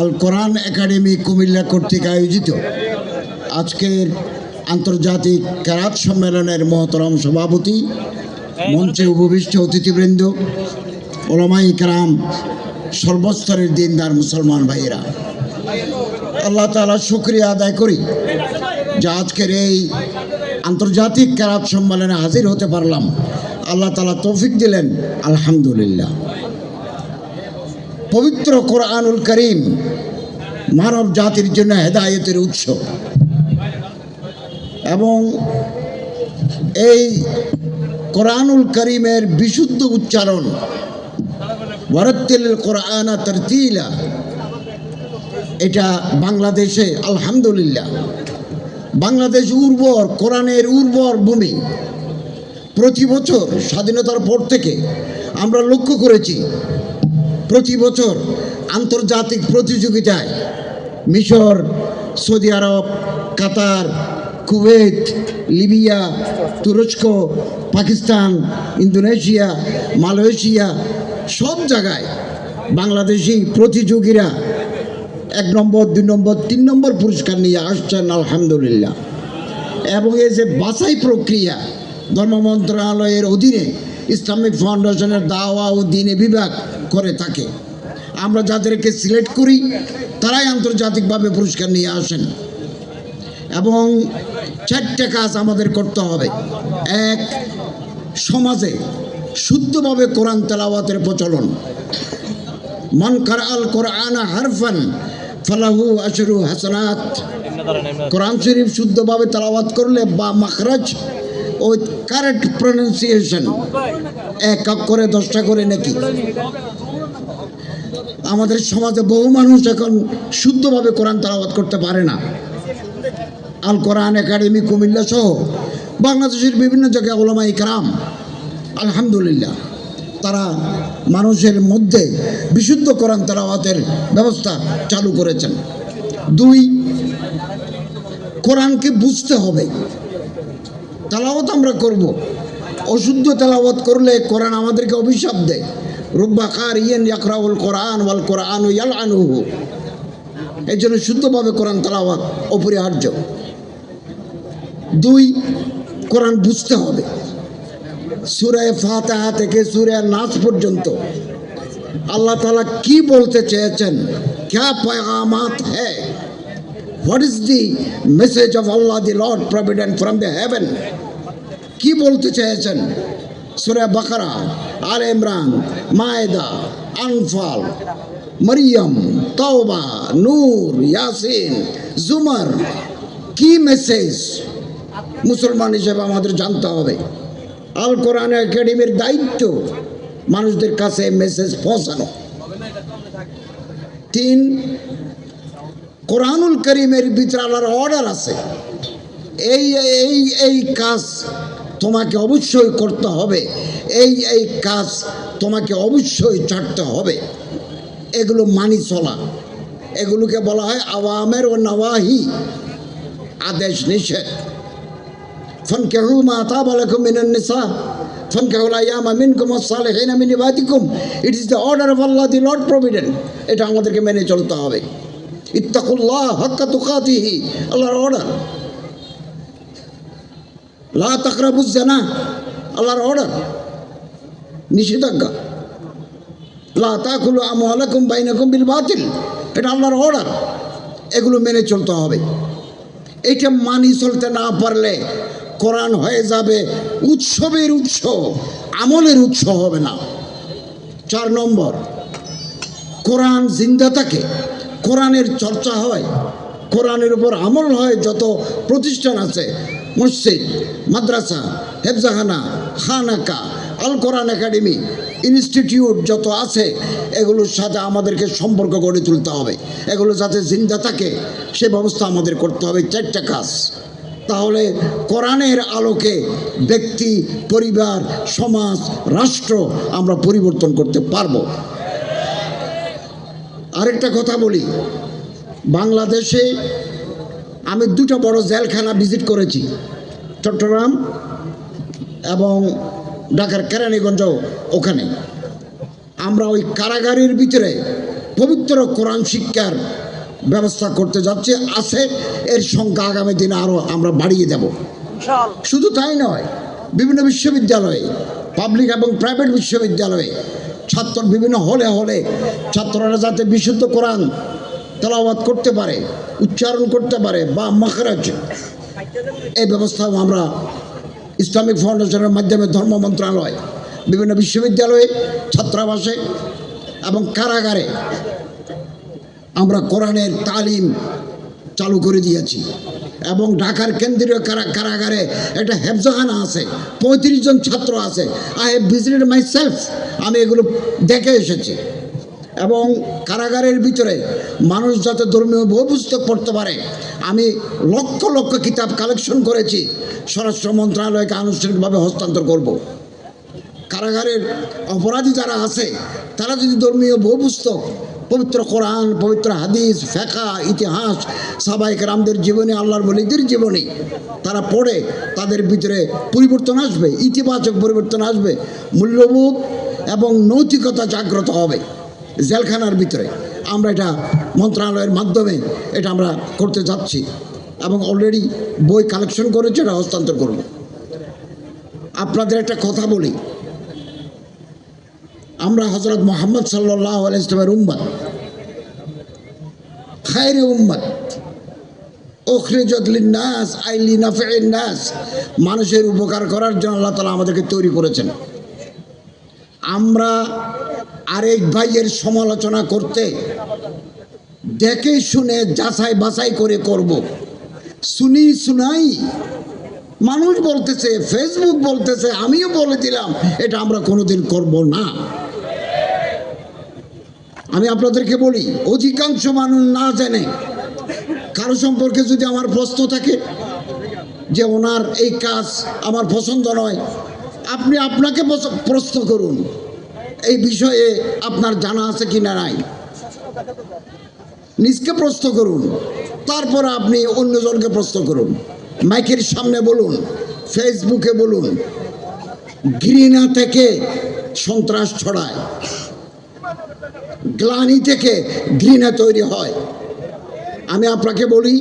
আল কোরআন academy Comilla কর্তৃক আয়োজিত আজকের আন্তর্জাতিক ক্যারাত সম্মেলনের মহতরম সভাপতি, মঞ্চে উপবিষ্ট অতিথিবৃন্দ, ওলামাই কারাম, সর্বস্তরের দিনদার মুসলমান ভাইয়েরা। আল্লাহ তালা শুক্রিয়া আদায় করি যে আজকের এই আন্তর্জাতিক ক্যারাত সম্মেলনে হাজির হতে পারলাম। আল্লাহ তালা তৌফিক দিলেন। আলহামদুলিল্লাহ। পবিত্র কোরআনুল করিম মানব জাতির জন্য হেদায়েতের উৎস। এবং এই কোরআনুল করিমের বিশুদ্ধ উচ্চারণ ওয়ারাত্তিল কোরআনা তরতিলা, এটা বাংলাদেশে আলহামদুলিল্লাহ। বাংলাদেশ উর্বর, কোরআনের উর্বর ভূমি। প্রতি বছর স্বাধীনতার পর থেকে আমরা লক্ষ্য করেছি প্রতি বছর আন্তর্জাতিক প্রতিযোগিতায় মিশর, Saudi Arab, Qatar, Kuwait, Libya, তুরস্ক, পাকিস্তান, ইন্দোনেশিয়া, মালয়েশিয়া সব জায়গায় বাংলাদেশি প্রতিযোগীরা এক নম্বর, দুই নম্বর, তিন নম্বর পুরস্কার নিয়ে আসছেন, আলহামদুলিল্লাহ। এবং এই যে বাছাই প্রক্রিয়া ধর্ম মন্ত্রণালয়ের অধীনে ইসলামিক ফাউন্ডেশনের দাওয়া ও দিনে বিভাগ করে থাকে আমরা যাদেরকে সিলেক্ট করি, তারাই আন্তর্জাতিকভাবে পুরস্কার নিয়ে আসেন। এবং চারটে কাজ আমাদের করতে হবে। এক, সমাজে শুদ্ধভাবে কোরআন তেলাওয়াতের প্রচলন। মন কর আল কোরআন হারফান, ফালাহু আশরু হাসানাত। কোরআন শরীফ শুদ্ধভাবে তেলাওয়াত করলে বা মাখরাজ ও কারেক্ট প্রনাউন্সিয়েশন এক করে, দশটা করে নাকি? আমাদের সমাজে বহু মানুষ এখন শুদ্ধভাবে কোরআন তেলাওয়াত করতে পারে না। আল কোরআন একাডেমি, কুমিল্লা সহ বাংলাদেশের বিভিন্ন জায়গায় ওলামা ইকরাম, আলহামদুলিল্লাহ, তারা মানুষের মধ্যে বিশুদ্ধ কোরআন তেলাওয়াতের ব্যবস্থা চালু করেছেন। দুই, কোরআনকে বুঝতে হবে। তেলাওয়াত আমরা করব। অশুদ্ধ তেলাওয়াত করলে কোরআন আমাদেরকে অভিশাপ দেয়। রুব্বা খার ইয়েন ইয়াকরাউল কোরআন ওয়াল কোরআন ইয়াল আনুহু এই জন্য শুদ্ধভাবে কোরআন তেলাওয়াত অপরিহার্য। দুই, কোরআন বুঝতে হবে। সুরায় ফাতাহা থেকে সুরায় নাচ পর্যন্ত আল্লাহ তালা কি বলতে চেয়েছেন? ক্যা পায়ামাত হ্যাঁ what is the message of Allah the lord provident from the heaven কি বলতে চেয়েছেন? সুরে বাকারা, আল ইমরান, মায়দা, আনফাল, মরিয়ম, তওবা, নূর, ইয়াসিন, জুমার। কি মেসেজ মুসলমান হিসেবে আমাদের জানতে হবে? আল কোরআন একাডেমির দায়িত্ব মানুষদের কাছে মেসেজ পৌঁছানো। তিন কোরআনুল করিমের ভিতরে আল্লাহর অর্ডার আছে। এই এই এই কাজ তোমাকে অবশ্যই করতে হবে। এই এই কাজ তোমাকে অবশ্যই ছাড়তে হবে। এগুলো মানি চলা। এগুলোকে বলা হয় আওয়ামের ও নওয়াহি আদেশ নিষেধ। ফনকেহু মাতা বালাকুম মিনান নিসা। ফনকেহুল আয়াম আমিনকুম সালেহিন আমিন ইবাদিকুম it is the order of Allah the lord provident এটা আমাদেরকে মেনে চলতে হবে। অর্ডার অর্ডার নিষেধাজ্ঞা. বিল বাতিল, এটা আল্লাহর অর্ডার এগুলো মেনে চলতে হবে। এটা মানি চলতে না পারলে কোরআন হয়ে যাবে উৎসবের উৎস, আমলের উৎস হবে না। চার নম্বর, কোরআন জিন্দা থাকে। কোরআনের চর্চা হয়, কোরআনের উপর আমল হয়, যত প্রতিষ্ঠান আছে, মসজিদ, মাদ্রাসা, হেফজাখানা, খানাকা আল কোরআন একাডেমি, ইনস্টিটিউট যত আছে এগুলোর সাথে আমাদেরকে সম্পর্ক গড়ে তুলতে হবে। এগুলো যাতে জিন্দা থাকে, সে ব্যবস্থা আমাদের করতে হবে চারটা কাজ। তাহলে কোরআনের আলোকে ব্যক্তি, পরিবার, সমাজ, রাষ্ট্র আমরা পরিবর্তন করতে পারব। আরেকটা কথা বলি। বাংলাদেশে আমি দুটো বড় জেলখানা ভিজিট করেছি চট্টগ্রাম এবং ঢাকার কেরানীগঞ্জ ওখানে। আমরা ওই কারাগারের ভিতরে পবিত্র কোরআন শিক্ষার ব্যবস্থা করতে যাচ্ছে আছে এর সংখ্যা আগামী দিনে আরও আমরা বাড়িয়ে দেব। শুধু তাই নয় বিভিন্ন বিশ্ববিদ্যালয়ে পাবলিক এবং প্রাইভেট বিশ্ববিদ্যালয়ে ছাত্র বিভিন্ন হলে হলে ছাত্ররা যাতে বিশুদ্ধ কোরআন তেলাওয়াত করতে পারে, উচ্চারণ করতে পারে বা মাখরাজ, এই ব্যবস্থাও আমরা ইসলামিক ফাউন্ডেশনের মাধ্যমে ধর্ম মন্ত্রণালয়, বিভিন্ন বিশ্ববিদ্যালয়ে, ছাত্রাবাসে এবং কারাগারে আমরা কোরআনের তালিম চালু করে দিয়েছি। এবং ঢাকার কেন্দ্রীয় কারা- কারাগারে একটা হেফজাখানা আছে। পঁয়ত্রিশ জন ছাত্র আছে। I have visited myself আমি এগুলো দেখে এসেছি। এবং কারাগারের ভিতরে মানুষ যাতে ধর্মীয় বই পুস্তক পড়তে পারে, আমি লক্ষ লক্ষ কিতাব কালেকশন করেছি। স্বরাষ্ট্র মন্ত্রণালয়কে আনুষ্ঠানিকভাবে হস্তান্তর করব। কারাগারের অপরাধী যারা আছে, তারা যদি ধর্মীয় বই পুস্তক পবিত্র কোরআন, পবিত্র হাদিস ফেকা ইতিহাস সাবাইক রামদের জীবনী, আল্লাহর বলিদের জীবনী, তারা পড়ে তাদের ভিতরে পরিবর্তন আসবে, ইতিবাচক পরিবর্তন আসবে, মূল্যবোধ এবং নৈতিকতা জাগ্রত হবে জেলখানার ভিতরে। আমরা এটা মন্ত্রণালয়ের মাধ্যমে এটা আমরা করতে যাচ্ছি এবং অলরেডি বই কালেকশন করেছে, এটা হস্তান্তর করব। আপনাদের একটা কথা বলি। আমরা হজরত মোহাম্মদ সাল্লাহ ইসলামের উম্মত। খায়রে উম্মত। নাস। মানুষের উপকার করার জন্য আল্লাহ তালা আমাদেরকে তৈরি করেছেন। আমরা আরেক ভাইয়ের সমালোচনা করতে দেখে শুনে যাচাই বাছাই করে করব। শুনি শুনাই মানুষ বলতেছে ফেসবুক বলতেছে, আমিও বলে দিলাম, এটা আমরা কোনোদিন করব না। আমি আপনাদেরকে বলি, অধিকাংশ মানুষ না জেনে, কারও সম্পর্কে যদি আমার প্রশ্ন থাকে যে ওনার এই কাজ আমার পছন্দ নয়, আপনি আপনাকে প্রশ্ন করুন, এই বিষয়ে আপনার জানা আছে কি না নাই। নিজকে প্রশ্ন করুন, তারপর আপনি অন্যজনকে প্রশ্ন করুন। মাইকের সামনে বলুন, ফেসবুকে বলুন, ঘৃণা থেকে সন্ত্রাস ছড়ায়। গ্লানি থেকে ঘৃণা তৈরি হয়। আমি আপনাকে বলি,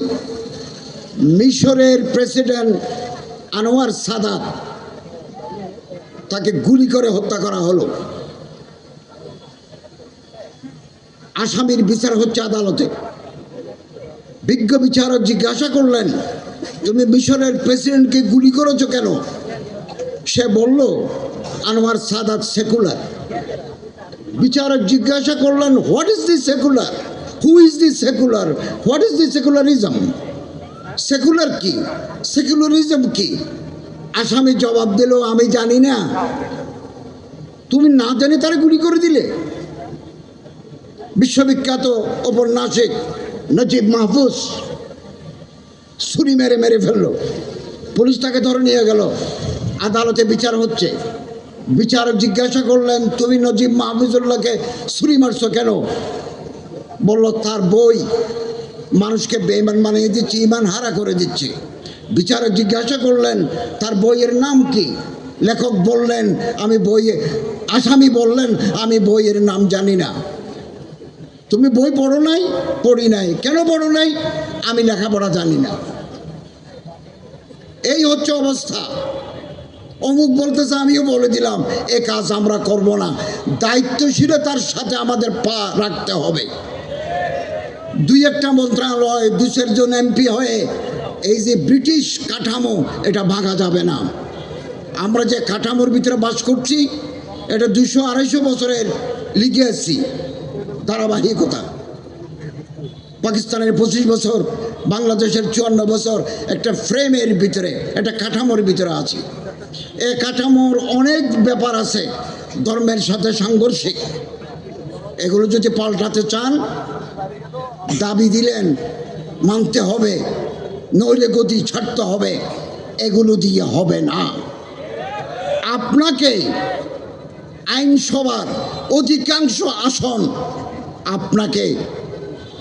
মিশরের প্রেসিডেন্ট আনোয়ার সাদাত তাকে গুলি করে হত্যা করা হলো। আসামির বিচার হচ্ছে আদালতে। বিজ্ঞ বিচারক জিজ্ঞাসা করলেন, তুমি মিশরের প্রেসিডেন্টকে গুলি করেছ কেন? সে বলল, আনোয়ার সাদাত সেকুলার। বিচারক জিজ্ঞাসা করলেন what is the secular who is the secular what is the secularism secular কি? সেকুলারিজম কি? আসামি জবাব দিল, আমি জানি না। তুমি না জানে তারা গুলি করে দিলে। বিশ্ববিখ্যাত ঔপন্যাসিক নজিব মাহফুজ ছুরি মেরে মেরে ফেলল। পুলিশ তাকে ধরে নিয়ে গেল। আদালতে বিচার হচ্ছে। বিচারক জিজ্ঞাসা করলেন, তুমি নজিব মাহফুজুল্লাহকে ছুরি মারছো কেন? বলল, তার বই মানুষকে বেইমান বানিয়ে দিচ্ছে ইমান হারা করে দিচ্ছে। বিচারক জিজ্ঞাসা করলেন, তার বইয়ের নাম কি? লেখক বললেন, আমি বইয়ে আসামি বললেন, আমি বইয়ের নাম জানি না। তুমি বই পড়ো নাই? পড়ি নাই। কেন পড়ো নাই? আমি লেখাপড়া জানি না। এই হচ্ছে অবস্থা। অমুক বলতেছে, আমিও বলে দিলাম, এ কাজ আমরা করব না। দায়িত্বশীলতার সাথে আমাদের পা রাখতে হবে। দুই একটা মন্ত্রণালয় দু চারজন এমপি হয়ে, এই যে ব্রিটিশ কাঠামো, এটা ভাঙা যাবে না। আমরা যে কাঠামোর ভিতরে বাস করছি, এটা দুশো আড়াইশো বছরের লিগে আসছি ধারাবাহিকতা। পাকিস্তানের পঁচিশ বছর বাংলাদেশের চুয়ান্ন বছর একটা ফ্রেমের ভিতরে, একটা কাঠামোর ভিতরে আছে। এ কাঠামোর অনেক ব্যাপার আছে, ধর্মের সাথে সাংঘর্ষিক। এগুলো যদি পাল্টাতে চান, দাবি দিলেন, মানতে হবে, নইলে গতি ছাড়তে হবে, এগুলো দিয়ে হবে না। আপনাকে আইনসভার অধিকাংশ আসন আপনাকে,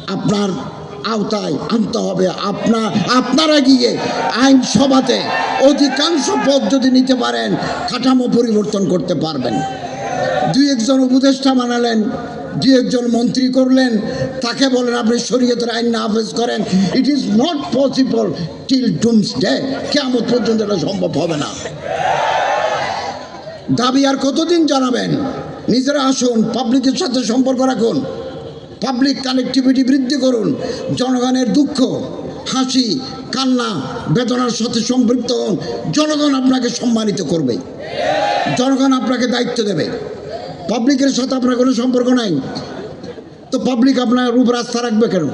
আপনার আওতায় আনতে হবে। আপনার আপনারা গিয়ে আইনসভাতে অধিকাংশ পদ যদি নিতে পারেন, কাঠামো পরিবর্তন করতে পারবেন। দুই একজন উপদেষ্টা বানালেন দু একজন মন্ত্রী করলেন, তাকে বলেন, আপনি শরীয়তের আইন নাফেজ করেন। It is not possible till doomsday কেমন পর্যন্ত এটা সম্ভব হবে না। দাবি আর কতদিন জানাবেন? নিজেরা আসুন পাবলিকের সাথে সম্পর্ক রাখুন। পাবলিক কানেক্টিভিটি বৃদ্ধি করুন, জনগণের দুঃখ, হাসি, কান্না, বেদনার সাথে সম্পৃক্ত হন, জনগণ আপনাকে সম্মানিত করবে। জনগণ আপনাকে দায়িত্ব দেবে। পাবলিকের সাথে আপনার কোনো সম্পর্ক নাই। তো পাবলিক আপনার উপর আস্থা রাখবে কেন?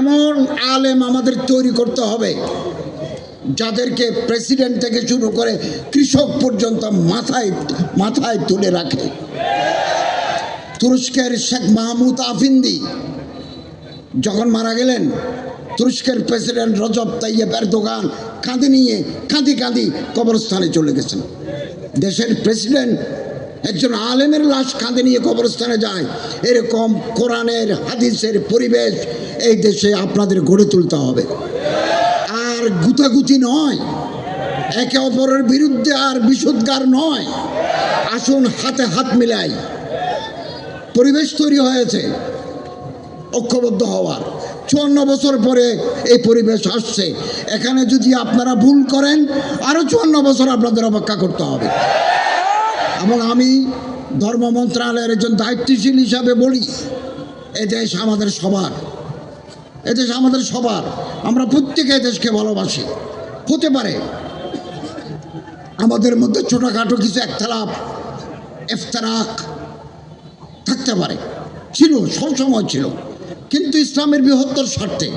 এমন আলেম আমাদের তৈরি করতে হবে, যাদেরকে প্রেসিডেন্ট থেকে শুরু করে কৃষক পর্যন্ত মাথায় মাথায় তুলে রাখে। তুরস্কের শেখ মাহমুদ আফিন্দি যখন মারা গেলেন, তুরস্কের প্রেসিডেন্ট রজব তাইয়েব এরদোগান কাঁদি নিয়ে কাঁদি কাঁদি কবরস্থানে চলে গেছেন। দেশের প্রেসিডেন্ট একজন আলেমের লাশ কাঁধে নিয়ে কবরস্থানে যায়। এরকম কোরআনের, হাদিসের পরিবেশ এই দেশে আপনাদের গড়ে তুলতে হবে। আর গুতাগুতি নয়, একে অপরের বিরুদ্ধে আর বিশুদ্ধার নয়। আসুন হাতে হাত মিলাই। পরিবেশ তৈরি হয়েছে, ঐক্যবদ্ধ হওয়ার। চুয়ান্ন বছর পরে এই পরিবেশ আসছে। এখানে যদি আপনারা ভুল করেন আরও চুয়ান্ন বছর আপনাদের অপেক্ষা করতে হবে। এবং আমি ধর্ম মন্ত্রণালয়ের একজন দায়িত্বশীল হিসাবে বলি, এ দেশ আমাদের সবার। এদেশ আমাদের সবার। আমরা প্রত্যেকে দেশকে ভালোবাসি। হতে পারে আমাদের মধ্যে ছোটোখাটো কিছু একতলাপ এফতারাক থাকতে পারে। ছিল, সবসময় ছিল। কিন্তু ইসলামের বৃহত্তর স্বার্থে,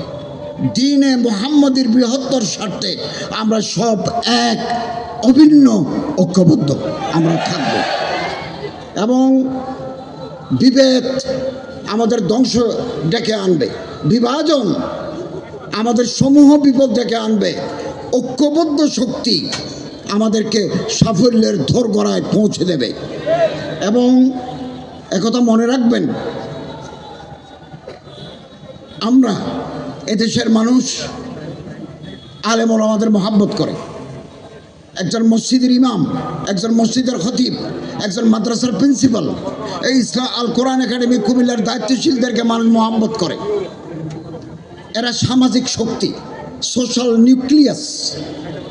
দিনে মোহাম্মদের বৃহত্তর স্বার্থে আমরা সব এক, অভিন্ন, ঐক্যবদ্ধ। আমরা থাকব। এবং বিভেদ আমাদের ধ্বংস ডেকে আনবে। বিভাজন আমাদের সমূহ বিপদ ডেকে আনবে। ঐক্যবদ্ধ শক্তি আমাদেরকে সাফল্যের ধরগড়ায় পৌঁছে দেবে। এবং একথা মনে রাখবেন? আমরা এদেশের মানুষ আলেমল আমাদের মহাব্বত করে। একজন মসজিদের ইমাম, একজন মসজিদের খতিব, একজন মাদ্রাসার প্রিন্সিপাল, এই ইসলাম আল কোরআন একাডেমি কুমিল্লার দায়িত্বশীলদেরকে মানুষ মহাব্বত করে। এরা সামাজিক শক্তি, সোশ্যাল নিউক্লিয়াস,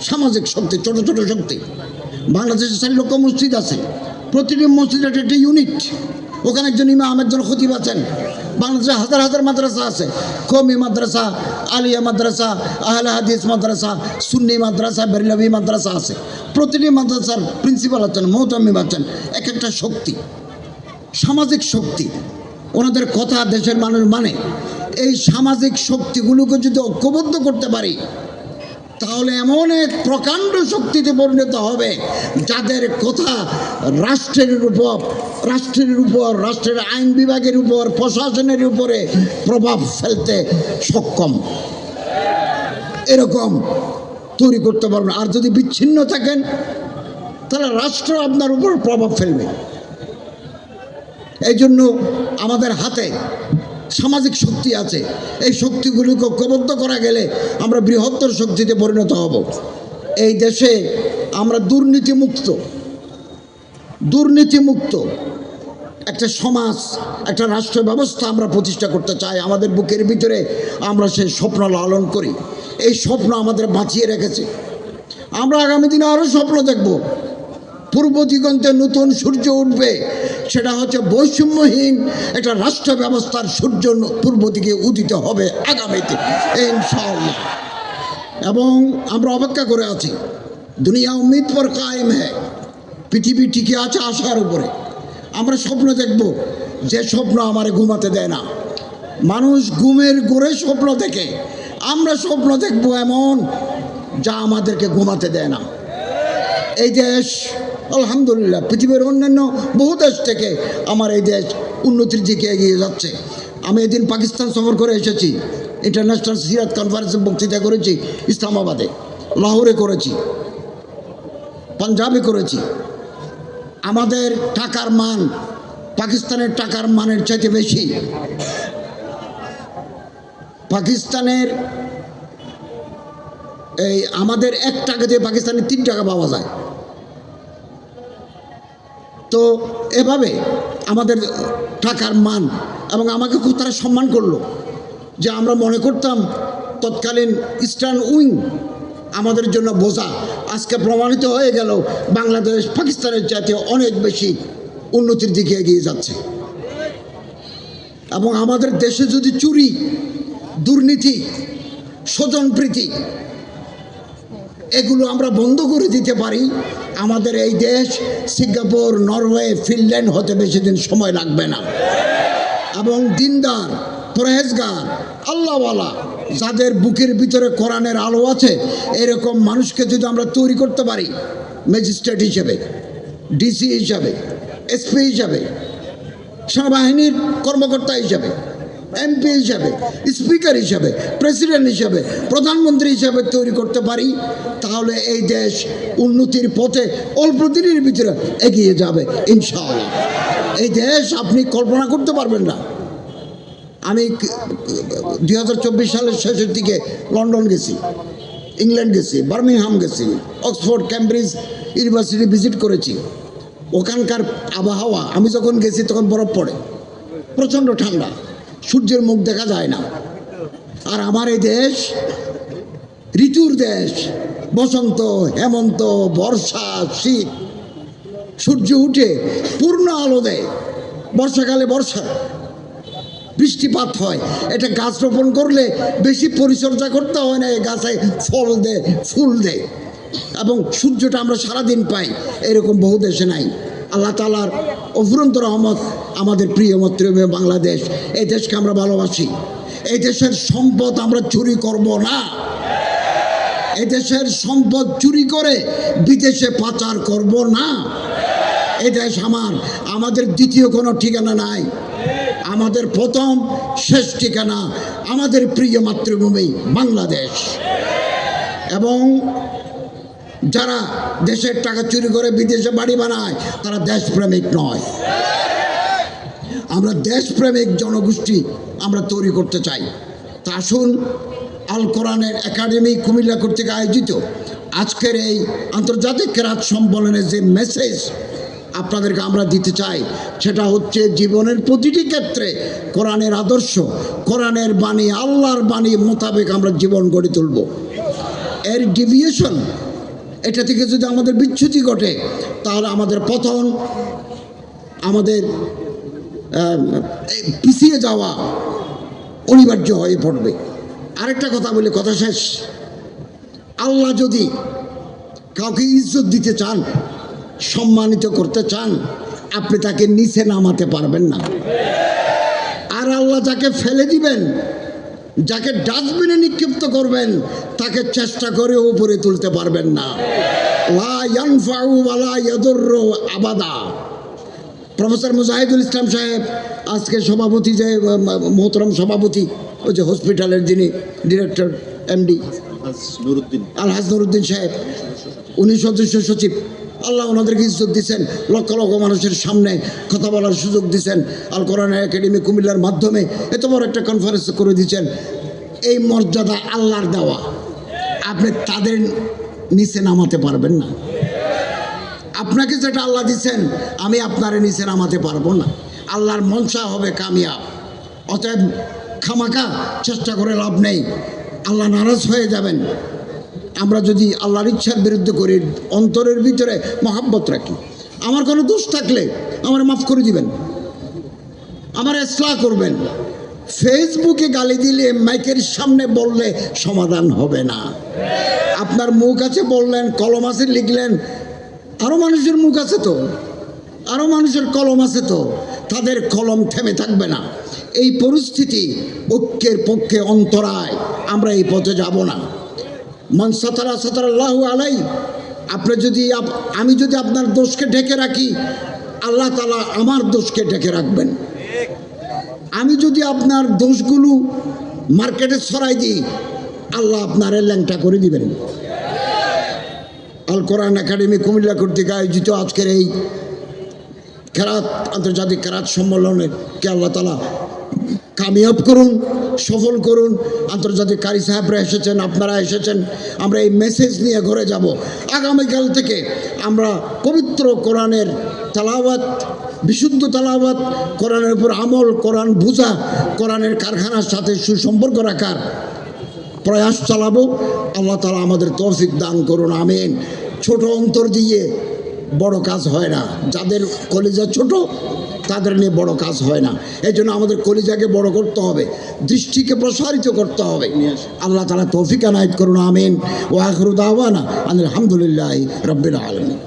সামাজিক শক্তি, ছোট ছোট শক্তি। বাংলাদেশে চার লক্ষ মসজিদ আছে। প্রতিটি মসজিদ একটা ইউনিট। ওখানে একজন ইমাম, একজন খতিব আছেন। বাংলাদেশে হাজার হাজার মাদ্রাসা আছে। কমি মাদ্রাসা, আলিয়া মাদ্রাসা, আহলে হাদিস মাদ্রাসা, সুন্নি মাদ্রাসা, বেরলাভি মাদ্রাসা আছে। প্রতিটি মাদ্রাসার প্রিন্সিপাল আছেন মৌতামিম আছেন, এক একটা শক্তি, সামাজিক শক্তি। ওনাদের কথা দেশের মানুষ মানে। এই সামাজিক শক্তিগুলোকে যদি ঐক্যবদ্ধ করতে পারি তাহলে এমন এক প্রকাণ্ড শক্তিতে পরিণত হবে, যাদের কথা রাষ্ট্রের উপর রাষ্ট্রের উপর, রাষ্ট্রের আইন বিভাগের উপর, প্রশাসনের উপরে প্রভাব ফেলতে সক্ষম। এরকম তৈরি করতে পারবেন। আর যদি বিচ্ছিন্ন থাকেন, তাহলে রাষ্ট্র আপনার উপর প্রভাব ফেলবে। এই জন্য আমাদের হাতে সামাজিক শক্তি আছে। এই শক্তিগুলিকে ঐক্যবদ্ধ করা গেলে আমরা বৃহত্তর শক্তিতে পরিণত হব। এই দেশে আমরা দুর্নীতিমুক্ত দুর্নীতিমুক্ত একটা সমাজ, একটা রাষ্ট্র ব্যবস্থা আমরা প্রতিষ্ঠা করতে চাই। আমাদের বুকের ভিতরে আমরা সেই স্বপ্ন লালন করি। এই স্বপ্ন আমাদের বাঁচিয়ে রেখেছে। আমরা আগামী দিনে আরও স্বপ্ন দেখব। পূর্ব দিগন্তে নতুন সূর্য উঠবে। সেটা হচ্ছে বৈষম্যহীন একটা রাষ্ট্র ব্যবস্থার সূর্য পূর্ব দিকে উদিত হবে আগামীতে, ইনশাআল্লাহ। এবং আমরা অপেক্ষা করে আছি, দুনিয়া উম্মিদ পর কায়েম হ্যাঁ পৃথিবী টিকে আছে আশার উপরে। আমরা স্বপ্ন দেখব, যে স্বপ্ন আমারে ঘুমাতে দেয় না। মানুষ ঘুমের গোড়ে স্বপ্ন দেখে, আমরা স্বপ্ন দেখব এমন, যা আমাদেরকে ঘুমাতে দেয় না। এই দেশ আলহামদুলিল্লাহ, পৃথিবীর অন্যান্য বহু দেশ থেকে আমার এই দেশ উন্নতির দিকে এগিয়ে যাচ্ছে। আমি এদিন পাকিস্তান সফর করে এসেছি ইন্টারন্যাশনাল সিরাত কনফারেন্সে বক্তৃতা করেছি, ইসলামাবাদে, লাহোরে করেছি, পাঞ্জাবে করেছি। আমাদের টাকার মান, পাকিস্তানের টাকার মানের চাইতে বেশি। পাকিস্তানের এই আমাদের এক টাকা দিয়ে পাকিস্তানে তিন টাকা পাওয়া যায়। তো এভাবে আমাদের টাকার মান এবং আমাকে খুব তারা সম্মান করল যে আমরা মনে করতাম তৎকালীন ইস্টার্ন উইং আমাদের জন্য বোঝা। আজকে প্রমাণিত হয়ে গেল বাংলাদেশ পাকিস্তানের চাইতে অনেক বেশি উন্নতির দিকে এগিয়ে যাচ্ছে। এবং আমাদের দেশে যদি চুরি, দুর্নীতি, স্বজনপ্রীতি, এগুলো আমরা বন্ধ করে দিতে পারি আমাদের এই দেশ সিঙ্গাপুর, নরওয়ে, ফিনল্যান্ড হতে বেশি দিন সময় লাগবে না। এবং দিনদার পরেজগার আল্লাহওয়ালা, যাদের বুকের ভিতরে কোরআনের আলো আছে, এরকম মানুষকে যদি আমরা তৈরি করতে পারি, ম্যাজিস্ট্রেট হিসেবে, ডিসি হিসাবে, এসপি হিসাবে, সেনাবাহিনীর কর্মকর্তা হিসাবে এমপি হিসাবে স্পিকার হিসাবে প্রেসিডেন্ট হিসাবে, প্রধানমন্ত্রী হিসাবে তৈরি করতে পারি, তাহলে এই দেশ উন্নতির পথে অল্প দিনের ভিতরে এগিয়ে যাবে, ইনশাআল্লাহ। এই দেশ আপনি কল্পনা করতে পারবেন না। আমি দুই হাজার চব্বিশ সালের শেষের দিকে লন্ডন গেছি, ইংল্যান্ড গেছি, বার্মিংহাম গেছি, অক্সফোর্ড, ক্যামব্রিজ ইউনিভার্সিটি ভিজিট করেছি। ওখানকার আবহাওয়া, আমি যখন গেছি তখন বরফ পড়ে, প্রচণ্ড ঠান্ডা। সূর্যের মুখ দেখা যায় না। আর আমার এই দেশ, ঋতুর দেশ, বসন্ত, হেমন্ত, বর্ষা, শীত, সূর্য উঠে পূর্ণ আলো দেয়। বর্ষাকালে বর্ষা, বৃষ্টিপাত হয়। এটা গাছ রোপণ করলে বেশি পরিচর্যা করতে হয় না, এই গাছে ফল দেয়, ফুল দেয়। এবং সূর্যটা আমরা সারাদিন পাই, এরকম বহু দেশে নাই। আল্লাহ তালার অফুরন্ত রহমত আমাদের প্রিয় মাতৃভূমি বাংলাদেশ। এই দেশকে আমরা ভালোবাসি। এই দেশের সম্পদ আমরা চুরি করব না। এই দেশের সম্পদ চুরি করে বিদেশে পাচার করব না। এই দেশ আমার। আমাদের দ্বিতীয় কোনো ঠিকানা নাই। আমাদের প্রথম শেষ ঠিকানা আমাদের প্রিয় মাতৃভূমি বাংলাদেশ। এবং যারা দেশের টাকা চুরি করে বিদেশে বাড়ি বানায়, তারা দেশপ্রেমিক নয়। আমরা দেশপ্রেমিক জনগোষ্ঠী আমরা তৈরি করতে চাই। তা আসুন, আল কোরআনের একাডেমি কুমিল্লা কর্তৃক আয়োজিত আজকের এই আন্তর্জাতিক কেরাত সম্মেলনের যে মেসেজ আপনাদেরকে আমরা দিতে চাই, সেটা হচ্ছে জীবনের প্রতিটি ক্ষেত্রে কোরআনের আদর্শ, কোরআনের বাণী, আল্লাহর বাণী মোতাবেক আমরা জীবন গড়ে তুলব। এর ডিভিয়েশন এটা থেকে যদি আমাদের বিচ্যুতি ঘটে, তাহলে আমাদের পতন, আমাদের পিছিয়ে যাওয়া অনিবার্য হয়ে পড়বে। আরেকটা কথা বলি, কথা শেষ। আল্লাহ যদি কাউকে ইজ্জত দিতে চান, সম্মানিত করতে চান, আপনি তাকে নিচে নামাতে পারবেন না। আর আল্লাহ যাকে ফেলে দিবেন যাকে ডাস্টবিনে নিক্ষিপ্ত করবেন তাকে চেষ্টা করে উপরে তুলতে পারবেন না। আবাদা। প্রফেসর মুজাহিদুল ইসলাম সাহেব আজকে সভাপতি যে মোহতরম সভাপতি ওই যে হসপিটালের যিনি ডিরেক্টর এমডি। আলহাজ নুরুদ্দিন সাহেব উনি সদস্য সচিব। আল্লাহ ওনাদেরকে ইজ্জত দিচ্ছেন, লক্ষ লক্ষ মানুষের সামনে কথা বলার সুযোগ দিচ্ছেন। আল কোরআন একাডেমি কুমিল্লার মাধ্যমে এত বড় একটা কনফারেন্স করে দিচ্ছেন। এই মর্যাদা আল্লাহর দেওয়া। আপনি তাদের নিচে নামাতে পারবেন না। আপনাকে যেটা আল্লাহ দিচ্ছেন, আমি আপনার নিচে নামাতে পারব না। আল্লাহর মনসা হবে কামিয়াব। অতএব খামাকা চেষ্টা করে লাভ নেই। আল্লাহ নারাজ হয়ে যাবেন। আমরা যদি আল্লাহর ইচ্ছার বিরুদ্ধে করি, অন্তরের ভিতরে মহাব্বত রাখি। আমার কোনো দোষ থাকলে আমার মাফ করে দিবেন। আমার এসলা করবেন। ফেসবুকে গালি দিলে, মাইকের সামনে বললে সমাধান হবে না। আপনার মুখ আছে বললেন, কলম আছে লিখলেন আরও মানুষের মুখ আছে তো। আরও মানুষের কলম আছে তো। তাদের কলম থেমে থাকবে না। এই পরিস্থিতি ঐক্যের পক্ষে অন্তরায়। আমরা এই পথে যাব না। মন সাতারা সাতারাল্লাহ আলাই, আপনি যদি আমি যদি আপনার দোষকে ঢেকে রাখি, আল্লাহ তালা আমার দোষকে ঢেকে রাখবেন। আমি যদি আপনার দোষগুলো মার্কেটে ছড়াই দিই, আল্লাহ আপনার ল্যাংটা করে দিবেন। আল কোরআন একাডেমি কুমিল্লা কর্তৃক আয়োজিত আজকের এই খেরাত, আন্তর্জাতিক খেরাত সম্মেলনে কে আল্লাহ তালা কামিয়াব করুন, সফল করুন। আন্তর্জাতিক কারি সাহেবরা এসেছেন, আপনারা এসেছেন। আমরা এই মেসেজ নিয়ে ঘরে যাব। আগামীকাল থেকে আমরা পবিত্র কোরআনের তালাবাত বিশুদ্ধ তালাবাত কোরআনের উপর আমল, কোরআন বুঝা, কোরআনের কারখানার সাথে সুসম্পর্ক রাখার প্রয়াস চালাবো। আল্লাহ তালা আমাদের তৌফিক দান করুন, আমিন। ছোট অন্তর দিয়ে বড় কাজ হয় না। যাদের কলিজা ছোট তাদের নিয়ে বড় কাজ হয় না। এই জন্য আমাদের কলিজাকে বড় করতে হবে, দৃষ্টিকে প্রসারিত করতে হবে। আল্লাহ তালা তৌফিক আনায়ত করুন, আমিন। ও আখরুদ আহ্বানা আলহামদুলিল্লাহ রব্বিল আলমী